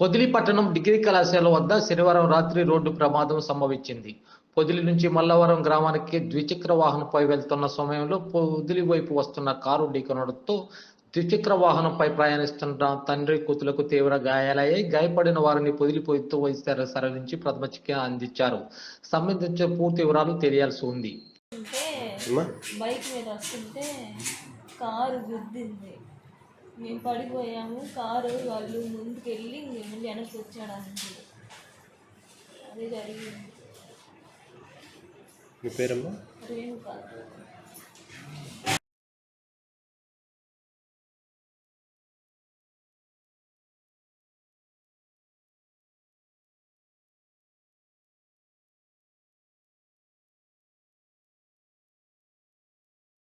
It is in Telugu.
పొదిలి పట్టణం డిగ్రీ కళాశాల వద్ద శనివారం రాత్రి రోడ్డు ప్రమాదం సంభవించింది. పొదిలి నుంచి మల్లవరం గ్రామానికి ద్విచక్ర వాహనంపై వెళ్తున్న సమయంలో పొదిలి వైపు వస్తున్న కారు ఢీకొనడంతో ద్విచక్ర వాహనంపై ప్రయాణిస్తున్న తండ్రి కూతులకు తీవ్ర గాయాలయ్యాయి. గాయపడిన వారిని పొదిలి పొయ్యితో వైద్య సరళించి ప్రథమ చికిత్స అందించారు. సంబంధించిన పూర్తి వివరాలు తెలియాల్సి ఉంది. బైక్ మీద వస్తుంటే కారు గుద్దింది. మేము పడిపోయాము. కారు వాళ్ళు ముందుకు వెళ్ళి మళ్ళీ వెనక్కి వచ్చాడు అంతే అదే జరిగింది. మీ పేరమ్మా? రేణుక.